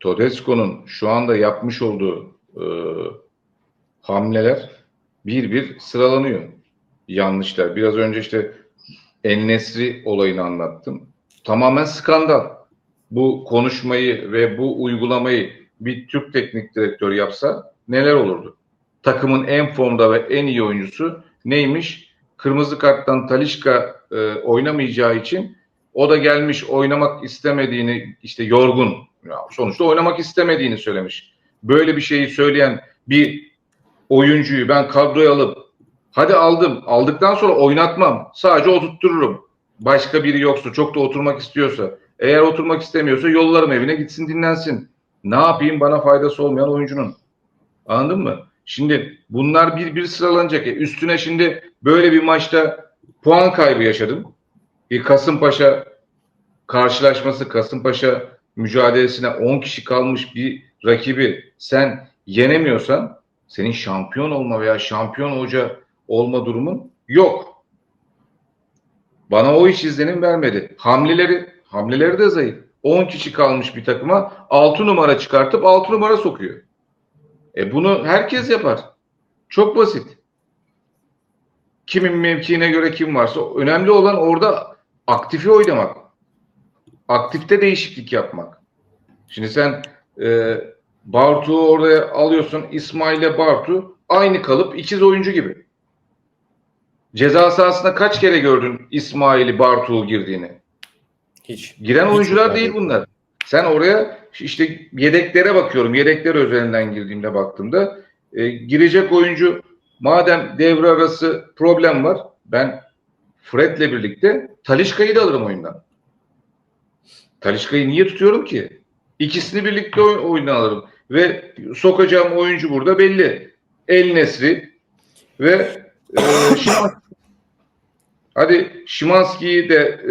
Todesco'nun şu anda yapmış olduğu e, hamleler bir bir sıralanıyor. Yanlışlar. Biraz önce işte Ennesri olayını anlattım. Tamamen skandal. Bu konuşmayı ve bu uygulamayı bir Türk teknik direktörü yapsa neler olurdu? Takımın en formda ve en iyi oyuncusu neymiş? Kırmızı karttan Talişka e, oynamayacağı için o da gelmiş oynamak istemediğini işte yorgun ya sonuçta oynamak istemediğini söylemiş. Böyle bir şeyi söyleyen bir oyuncuyu ben kadroya alıp hadi aldım aldıktan sonra oynatmam sadece oturttururum. Başka biri yoksa çok da oturmak istiyorsa eğer oturmak istemiyorsa yollarım evine gitsin dinlensin. Ne yapayım bana faydası olmayan oyuncunun. Anladın mı? Şimdi bunlar bir bir sıralanacak. E üstüne şimdi böyle bir maçta puan kaybı yaşadım. Bir Kasımpaşa karşılaşması, Kasımpaşa mücadelesine 10 kişi kalmış bir rakibi sen yenemiyorsan senin şampiyon olma veya şampiyon hoca olma durumun yok. Bana o hiç izlenim vermedi. Hamleleri, hamleleri de zayıf. 10 kişi kalmış bir takıma 6 numara çıkartıp 6 numara sokuyor. E bunu herkes yapar. Çok basit. Kimin mevkiine göre kim varsa önemli olan orada aktifi oynamak. Aktifte değişiklik yapmak. Şimdi sen e, Bartu'yu oraya alıyorsun. İsmail'e Bartu aynı kalıp ikiz oyuncu gibi. Ceza sahasında kaç kere gördün İsmail'i Bartu'yu girdiğini? Hiç. Giren Hiç oyuncular değil bunlar. Sen oraya işte yedeklere bakıyorum. Yedekler üzerinden girdiğimde baktığımda e, girecek oyuncu madem devre arası problem var ben Fred'le birlikte Talişka'yı da alırım oyundan. Talişka'yı niye tutuyorum ki? İkisini birlikte oy- oyuna alırım. Ve sokacağım oyuncu burada belli. El Nesri ve e, Şimanski. Hadi Şimanski'yi de e,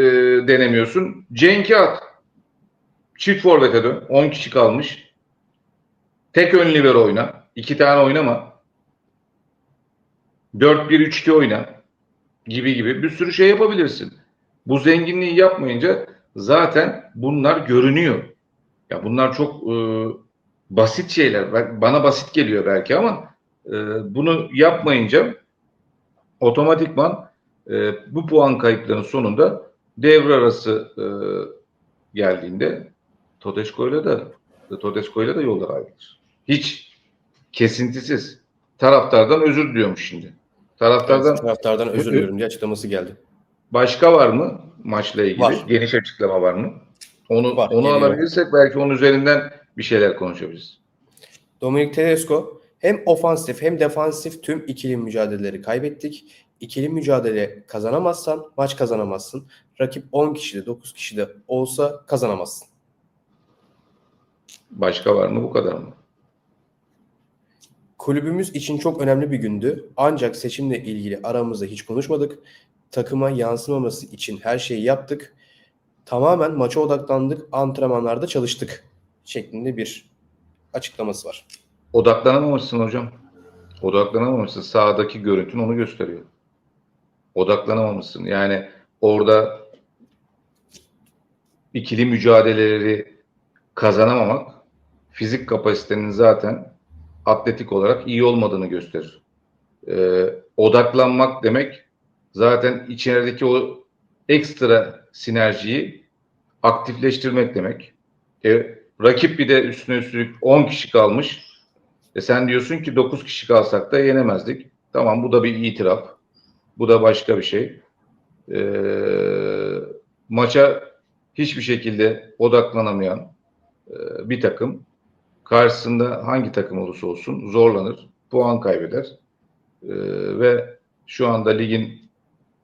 denemiyorsun. Cenk'i at. Çift forvete dön. 10 kişi kalmış. Tek ön libero oyna. İki tane oynama. 4-1-3-2 oyna. Gibi gibi bir sürü şey yapabilirsin. Bu zenginliği yapmayınca zaten bunlar görünüyor. Ya bunlar çok e, basit şeyler. Bana basit geliyor belki ama e, bunu yapmayınca otomatikman e, bu puan kayıplarının sonunda devre arası e, geldiğinde Todesco'yla da Todesco'yla da yollar ayrılır. Hiç kesintisiz. Taraftardan özür diliyormuş şimdi. Taraftardan Taraftardan özür diliyorum diye açıklaması geldi. başka var mı maçla ilgili? Var. Geniş açıklama var mı? Onu Var, onu geliyor. alabilirsek belki onun üzerinden bir şeyler konuşabiliriz. Dominik Tedesco hem ofansif hem defansif tüm ikili mücadeleleri kaybettik. İkili mücadele kazanamazsan maç kazanamazsın. Rakip 10 kişide 9 kişide olsa kazanamazsın. Başka var mı? Bu kadar mı? Kulübümüz için çok önemli bir gündü. Ancak seçimle ilgili aramızda hiç konuşmadık. Takıma yansımaması için her şeyi yaptık. Tamamen maça odaklandık. Antrenmanlarda çalıştık. Şeklinde bir açıklaması var. Odaklanamamışsın hocam. Odaklanamamışsın. Sağdaki görüntün onu gösteriyor. Odaklanamamışsın. Yani orada ikili mücadeleleri kazanamamak fizik kapasitenin zaten atletik olarak iyi olmadığını gösterir. Ee, odaklanmak demek zaten içerideki o ekstra sinerjiyi aktifleştirmek demek. E, rakip bir de üstüne üstlük 10 kişi kalmış. E sen diyorsun ki 9 kişi kalsak da yenemezdik. Tamam bu da bir itiraf. Bu da başka bir şey. Ee, maça hiçbir şekilde odaklanamayan e, bir takım karşısında hangi takım olursa olsun zorlanır, puan kaybeder. Ee, ve şu anda ligin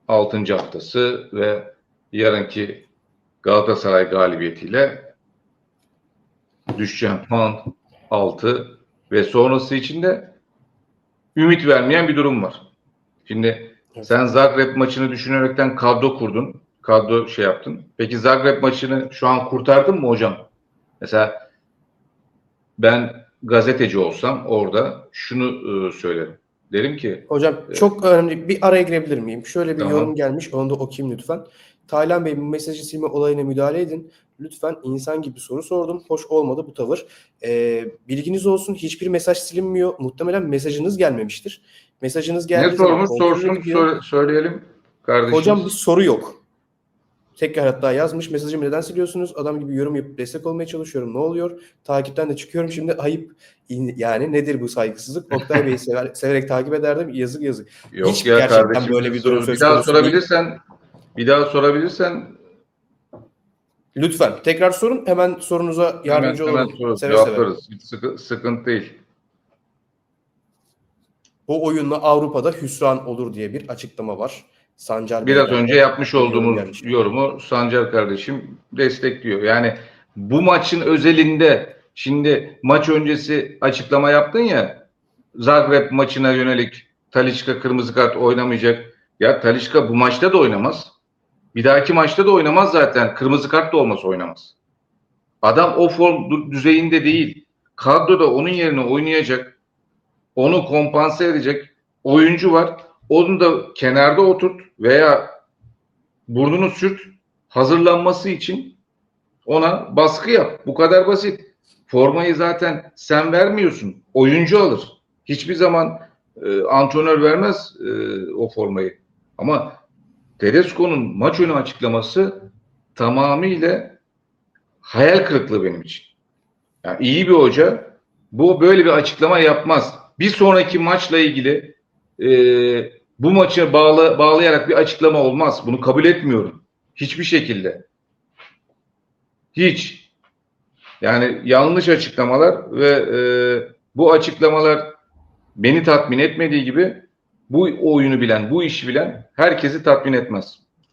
6. haftası ve yarınki Galatasaray galibiyetiyle düşeceğim puan 6 ve sonrası için de ümit vermeyen bir durum var. Şimdi sen Zagreb maçını düşünerekten kadro kurdun. Kadro şey yaptın. Peki Zagreb maçını şu an kurtardın mı hocam? Mesela ben gazeteci olsam orada şunu e, söylerim. Derim ki Hocam çok önemli bir araya girebilir miyim? Şöyle bir Tamam. yorum gelmiş. Onu da okuyayım lütfen. Taylan Bey bu mesajı silme olayına müdahale edin. Lütfen insan gibi soru sordum. Hoş olmadı bu tavır. Ee, bilginiz olsun hiçbir mesaj silinmiyor. Muhtemelen mesajınız gelmemiştir. Mesajınız geldiği Ne sormuş sorsun sö- söyleyelim kardeşim. Hocam bir soru yok. Tekrar hatta yazmış mesajımı neden siliyorsunuz? Adam gibi yorum yapıp destek olmaya çalışıyorum. Ne oluyor? Takipten de çıkıyorum şimdi ayıp. Yani nedir bu saygısızlık? Oktay Bey'i sever, severek takip ederdim. Yazık yazık. Yok Hiç ya gerçekten kardeşim. böyle bir durum bir söz daha konusu değil. sorabilirsen bir daha sorabilirsen Lütfen tekrar sorun. Hemen sorunuza hemen, yardımcı hemen olalım. sorarız, Seve seve. cevaplarız. Hiç sıkı- sıkıntı değil. Bu oyunla Avrupa'da hüsran olur diye bir açıklama var. Sancar Biraz Bey'den önce yapmış yorum olduğumuz gelmiş. yorumu Sancar kardeşim destekliyor. Yani bu maçın özelinde şimdi maç öncesi açıklama yaptın ya Zagreb maçına yönelik Talisca kırmızı kart oynamayacak. Ya Talisca bu maçta da oynamaz. Bir dahaki maçta da oynamaz zaten. Kırmızı kart da olmasa oynamaz. Adam o form dü- düzeyinde değil. Kadroda onun yerine oynayacak. Onu kompanse edecek oyuncu var. Onu da kenarda oturt veya burnunu sürt hazırlanması için ona baskı yap. Bu kadar basit. Formayı zaten sen vermiyorsun. Oyuncu alır. Hiçbir zaman e, antrenör vermez e, o formayı. Ama Tedesco'nun maç önü açıklaması tamamıyla hayal kırıklığı benim için. Yani iyi bir hoca bu böyle bir açıklama yapmaz. Bir sonraki maçla ilgili e, bu maçı bağlı bağlayarak bir açıklama olmaz. Bunu kabul etmiyorum. Hiçbir şekilde. Hiç. Yani yanlış açıklamalar ve e, bu açıklamalar beni tatmin etmediği gibi bu oyunu bilen, bu işi bilen herkesi tatmin etmez.